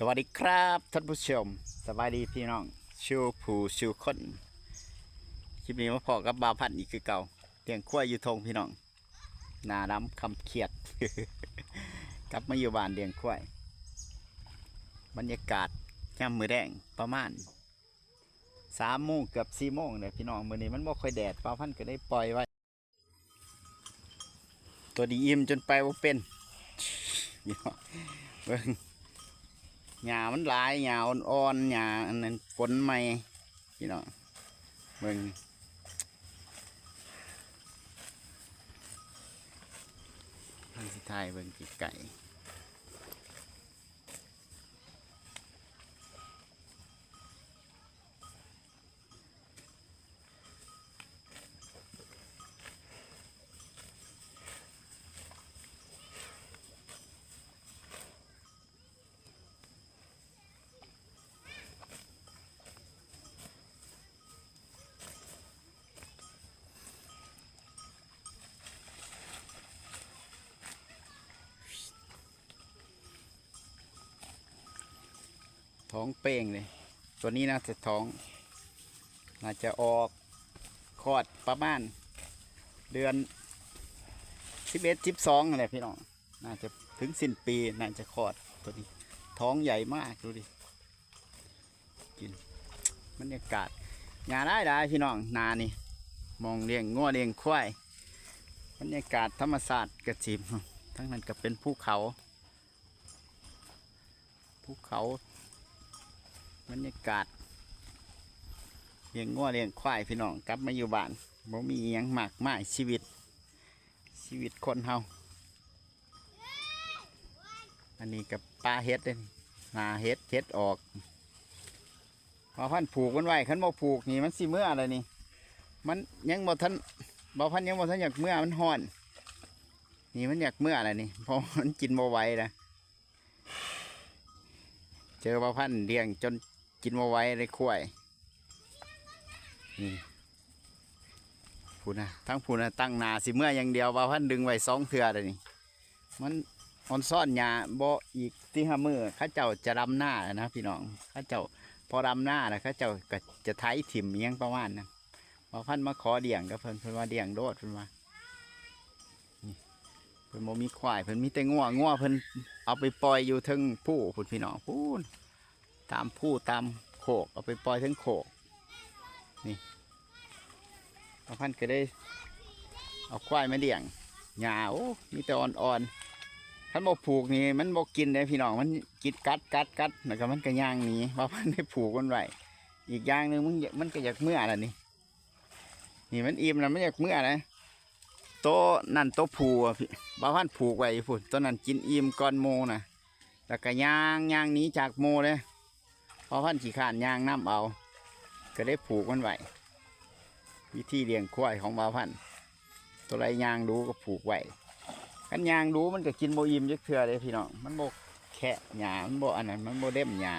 สวัสดีครับท่านผู้ชม สบายดีพี่น้องชิวผู้ชิวคนคลิปนี้มาพอกับบาพันธ์อีกคือเก่าเตียงขั้วอยู่ทงพี่น้องนาดำคำเขียด กลับมาอยู่บ้านเลี้ยงขั้วยบรรยากาศย่ำมือแดงประมาณสามโมงเกือบสี่โมงเนี่ยพี่น้องมือนี้มันบ่ค่อยแดดบาพันธ์ก็ได้ปล่อยไว้ ตัวดีอิ่มจนไปว่าเป็นเบิ่ง หญ้ามันหลายหญ้าอ่อนๆหญ้าอันนั้นฝนใหม่พี่น้องเบิ่งทางสิทายเบิ่งกี่ไก่ ท้องเป้งเลย ตัวนี้น่าจะท้อง น่าจะออกคลอดประมาณเดือนสิบเอ็ดสิบสองอะไรพี่น้อง น่าจะถึงสิ้นปีน่าจะคลอดตัวนี้ ท้องใหญ่มากดูดิ กินบรรยากาศงานได้ได้พี่น้องนานี่ มองเลี้ยงงัวเลี้ยงควายบรรยากาศธรรมศาสตร์กระจิมทั้งนั้นก็เป็นภูเขาภูเขา บรรยากาศเลี้ยงงัวเลี้ยงควายพี่น้องกลับมาอยู่บ้านบ่มีอิหยังมากมายชีวิต ชีวิตคนเฮาอันนี้กับปลาเฮ็ดเลยนี่นาเฮ็ดเฮ็ดออกพอพันผูกมันไว้ขันบ่ผูกนี่มันสิเมื่ออะไรนี่ มันยังบ่ทันบ่พันยังบ่ทันอยากเมื่อมันห่อน นี่มันอยากเมื่ออะไรนี่เพราะมันกินบ่ไหวนะเจอปลาพันเลี้ยงจน กินมาไว้เลยคุ้ยนี่พูนะทั้งพูนะตั้งนาสิเมื่ออย่างเดียวปลาพันดึงไว้สองเถื่อเลยนี่มันออนซ่อนยาบ่อีกที่ห้ามือข้าเจ้าจะดำหน้านะพี่น้องข้าเจ้าพอดำหน้าแล้วเข้าเจ้าก็จะไถถิ่มอิหยังประมาณนะปลาพันมาขอเดี่ยงก็เพิ่นเพิ่นว่าเดี่ยงโดดเพิ่นว่านี่เพิ่นบ่มีควายเพิ่นมีแต่งัวงัวเพิ่นเอาไปปล่อยอยู่ทึงผู้พุ่นพี่น้องพูน ตามผู้ตามโขกเอาไปปล่อยเทึงโขกนี่พระพันก็ได้เอาควายมาเลี้ยงหญ้าโอ้มีแต่อ่อนๆท่านบอกผูกนี่มันบอกกินเลยพี่น้องมันกินกัดกัดกัดแล้วก็มันก็ย่างหนีพระพันธ์ได้ผูกมันไว้อีกอย่างหนึ่งมันมันก็อยากเมื่อแล้วนี่นี่มันอิ่มแล้วมันอยากเมื่อนะโตนั่นโตผูอะพี่บาพันผูกไว้พุ่นต้นนั้นกินอิ่มก่อนโมนะแล้วก็ย่างย่างหนี้จากโมเลย พอพันขี่ขานยางน้ำเอา ก็ได้ผูกมันไว้วิธีเลี้ยงควายของบาพันตัวไรยางดูก็ผูกไว้กันยางดูมันก็กินโมยิมยึกเถื่อเลยพี่น้องมันโบแคะหยามันโบอันนั้นมันโบเด็มหยา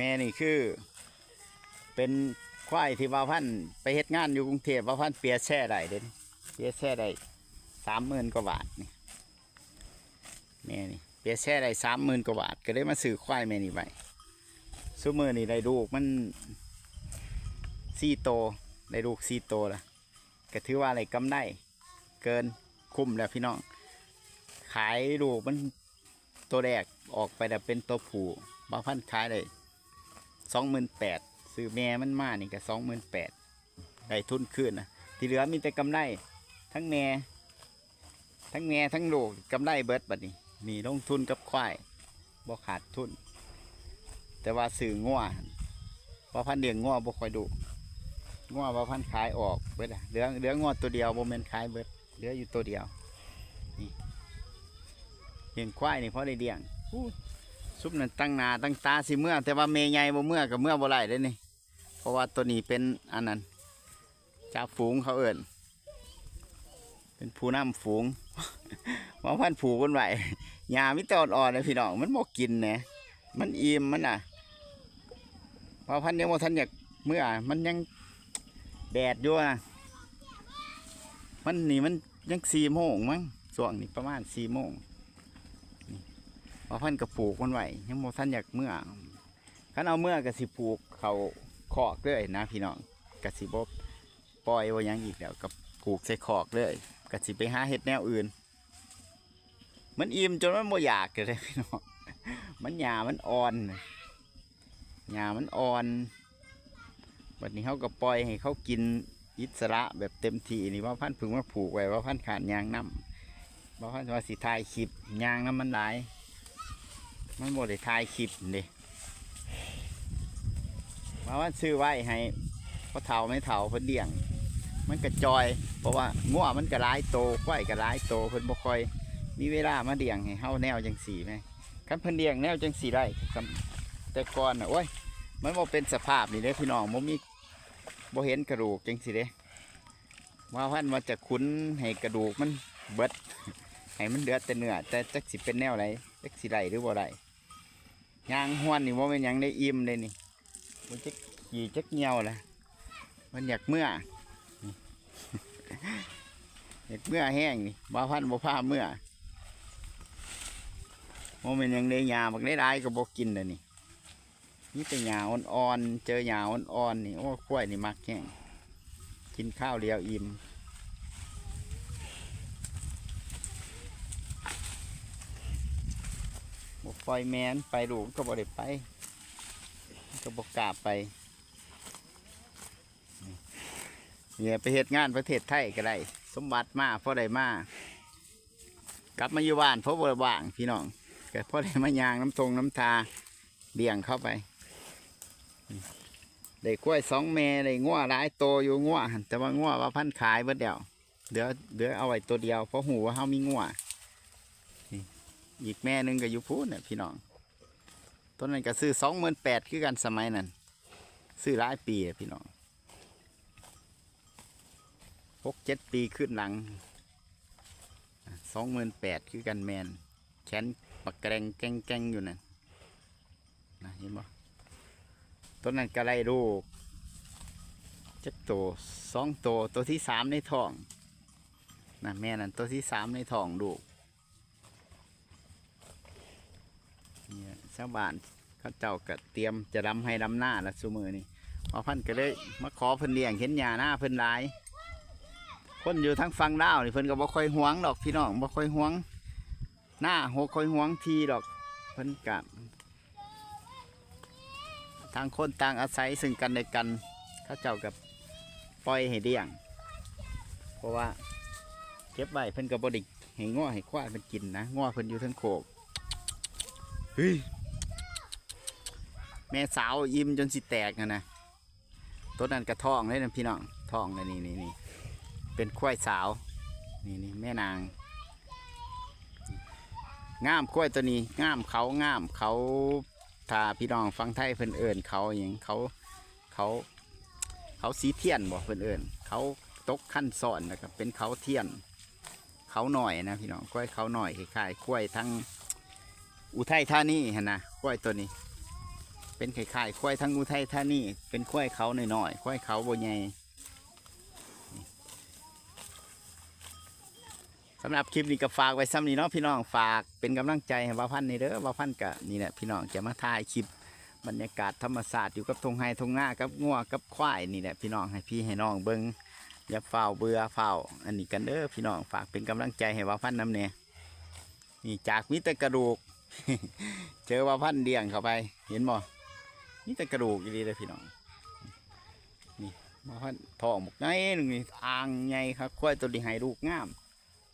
แม่นี่คือ เป็นควายที่บาพันธ์ไปเฮ็ดงานอยู่กรุงเทพบาพันธ์เปียแช่ได้เด่นเปียแช่ได้สามหมื่นกว่าบาทนี่แม่นี่เปียแช่ได้สามหมื่นกว่าบาท ก็ได้มาซื้อควายแม่นี่ไปซุมือนี่ได้ลูกมันสี่โตได้ลูกสี่โตละก็ถือว่าอะไรกำไรเกินคุ้มแล้วพี่น้อง ขายลูกมันตัวแรกออกไปแต่เป็นตัวผู้บางพันขายได้ สองหมื่นแปดซื้อแม่มันมานี่ก็สองหมื่นแปดได้ทุนขึ้นนะที่เหลือมีแต่กำไรทั้งแม่ทั้งแม่ทั้งลูกกำไรเบิดบัดนี้นี่ลงทุนกับควายบ่ขาดทุน แต่ว่าสื่องัวพอพันเลี้ยงงัวบ่ค่อยดูงัวพอพันขายออกเบิดเหลือเหลืองัวตัวเดียวบ่แม่นขายเบิดเหลืออยู่ตัวเดียวนี่เลี้ยงควายนี่เพราะได้เลี้ยงอู้ ซุปนั่นตั้งหนาตั้งตาสิเมื่อ แต่ว่าเมยใหญ่บ่เมื่อกับเมื่อบ่ไหลเด้นี่เพราะว่าตัวนี้เป็นอันนั้นจ่าฝูงเขาเอิ่นเป็นผู้นำฝูงว่าพันผูกกันไหวหญ้ามิตรอ่อนๆเลยพี่น้องมันบ่กินนะมันอิ่มมันน่ะพอพันธุ์ยังบ่ทันอยากเมื่อมันยังแดดอยู่นะมันนี่มันยังสี่โมงมั้งช่วงนี้ประมาณสี่โมง พอพันธ์กระปลูกมันไหวยังบ่ทันอยากเมื่อคันเอาเมื่อก็สิปลูกเขาคอกเลยนะพี่น้องก็สิบ่ปล่อยว่ายังอีกแล้วก็ปลูกใส่คอกเลยก็สิไปหาเห็ดแนวอื่น มันอิ่มจนมันบ่อยากเลยพี่น้องมันหยามันอ่อนหยามันอ่อนวันนี้เขาก็ปล่อยให้เขากินอิสระแบบเต็มที่นี่ว่าพันธุ์พึงมาผูกไว้ว่าพันธ์ขาดยางน้ำว่าพันธ์ว่าสิทายคลิปยางน้ำมันหลาย มันบ่ได้ทายคลิปเด้ว่าว่าซื้อไว้ให้พอเฒ่าไม่เฒ่าเพิ่นเลี้ยง มันกระจอย เพราะว่างัวมันก็ร้ายโตควายก็ร้ายโตเพิ่นบ่ค่อย มีเวลามาเลี้ยงให้เฮาแนวจังสีไหมคันเพิ่นเลี้ยงแนวจังสีได้แต่ก่อนน่ะโอ้ยมันบ่เป็นสภาพนี่เด้พี่น้องบ่มีบ่เห็นกระดูกจังสิเด้ว่าพันว่าจะคุ้นให้กระดูกมันเบิดให้มันเหลือดแต่เนื้อแต่จักสิเป็นแนวไหนจักสิได้หรือบ่ได้ ยางห้วนนี่บ่าเป็นยังได้อิ่มเลยนี่มันจักขี่จักเหี่ยวล่ะมันอยากเมื่อเห็ดเมื่อแห้งนี่บ่าพันบ่พาเมื่อโมเมนยังได้หยาบักได้ได้ก็บ่กินเลยนี่นี่แต่หยาอ่อนๆเจอหยาอ่อนๆนี่โอ้กล้วยนี่มักแห้งกินข้าวเดียวอิ่ม ปล่อยแมนไปลูกก็บ่ได้ไป ก็บ่กล้าไปเนี่ยไปเฮ็ดงานประเทศไทยก็ได้ สมบัติมาพอได้มากลับมาอยู่บ้านเพราะบ่ว่างพี่น้องก็พอได้มายางน้ำทงน้ำทาเลี้ยงเข้าไปได้กล้วยสองเมได้งัวหลายโตอยู่งัวนแต่ว่างัวว่าพันขายเบิดเดียวเดี๋ยวเดี๋ยวเอาไว้ตัวเดียวเพราะหูว่าเฮามีงัวน อีกแม่หนึงก็อยู่พูนน่ะพี่น้องต้นนั้นก็ซื้อสองหมื่นแปดคือกันสมัยนั้นซื้อหลายปีพี่น้องหกเจ็ดปีขึ้นหลังสองหมื่นแปดคือกันแมนแขนปักแกรงแกงแกงอยู่นั่นนะเห็นบ่ต้นนั้นกระไรลูกเจ็ดตัวสองตัวตัวที่สามในท้องนะแม่นั่นตัวที่สามในท้องลูกเนี่ย ชาวบ้านเขาเจ้าก็เตรียมจะดำให้ดำหน้าละซูมือนี่พอพันก็เลยมาขอเพิ่นเลี้ยงเห็นหญ้าหน้าเพิ่นหลาย คนอยู่ทั้งฟังดาวนี่เพิ่นก็บ่ค่อยหวงดอกพี่น้องบ่ค่อยหวงหน้าหัวค่อยหวงทีดอกเพิ่นกะทางคนต่างอาศัยซึ่งกันและกันเขาเจ้ากับปล่อยให้เลี้ยง เพราะว่าเก็บไว้เพิ่นก็บ่ได้ให้ง้อให้ควายเพิ่นกินนะง้อเพิ่นอยู่ทั้งโขกเฮ้ย แม่สาวอิ่มจนสิแตกนะนะต้นนั้นกระท้องเลยนะพี่น้องท้องเลยนี่นี่นี่เป็นควายสาวนี่นี่แม่นางงามควายตัวนี้งามเขางามเขาถ้าพี่น้องฟังไทยเพิ่นเอิญเขาอย่างเขาเขาเขาสีเทียนบอกเพิ่นเอิญเขาตกขั้นสอนนะครับเป็นเขาเทียน เขาหน่อยนะพี่น้องควยเขาหน่อยคล้ายๆควยทั้งอุทัยธานีเห็นนะควยตัวนี้ เป็นคล้ายๆควายทั้งอุทัยธานีเป็นควายเขาหน่อยๆควายเขาโบใหญ่สำหรับคลิปนี้ก็ฝากไว้ซ้ำนี้เนาะพี่น้องฝากเป็นกำลังใจให้ว่าพันในเด้อว่าพันกะนี่แหละพี่น้องจะมาถ่ายคลิปบรรยากาศธรรมศาสตร์อยู่กับทงไฮทงหน้ากับงัวกับควายนี่แหละพี่น้องให้พี่ให้น้องเบิงอย่าเฝ้าเบื่อเฝ้าอันนี้กันเด้อพี่น้องฝากเป็นกำลังใจให้ว่าพันน้ำเนี่ยนี่จากมิตรกระดูก เจอว่าพันเดียงเข้าไป เห็นบ่ มิตรกระดูกดีเลยพี่น้อง นี่ว่าพันทองบอกไงหนึ่งนี่อ่างไงครับควายตัวนี้ให้ลูกงาม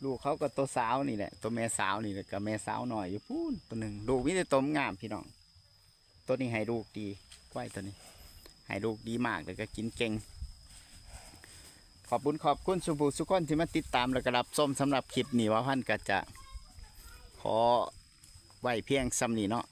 ลูกเขาก็ตัวสาวนี่แหละ ตัวแม่สาวนี่แหละกับแม่สาวหน่อยอยู่พูนตัวหนึ่งลูกมิได้ต้มงามพี่น้อง ตัวนี้ให้ลูกดีควายตัวนี้ให้ลูกดีมากเลยก็กินเก่งขอบคุณขอบคุณสุภูสุกคนที่มาติดตามและกรับส้มสำหรับคลิปนี้ว่าพันก็จะ ขอไว้เพียงซ้ำนี้เนาะ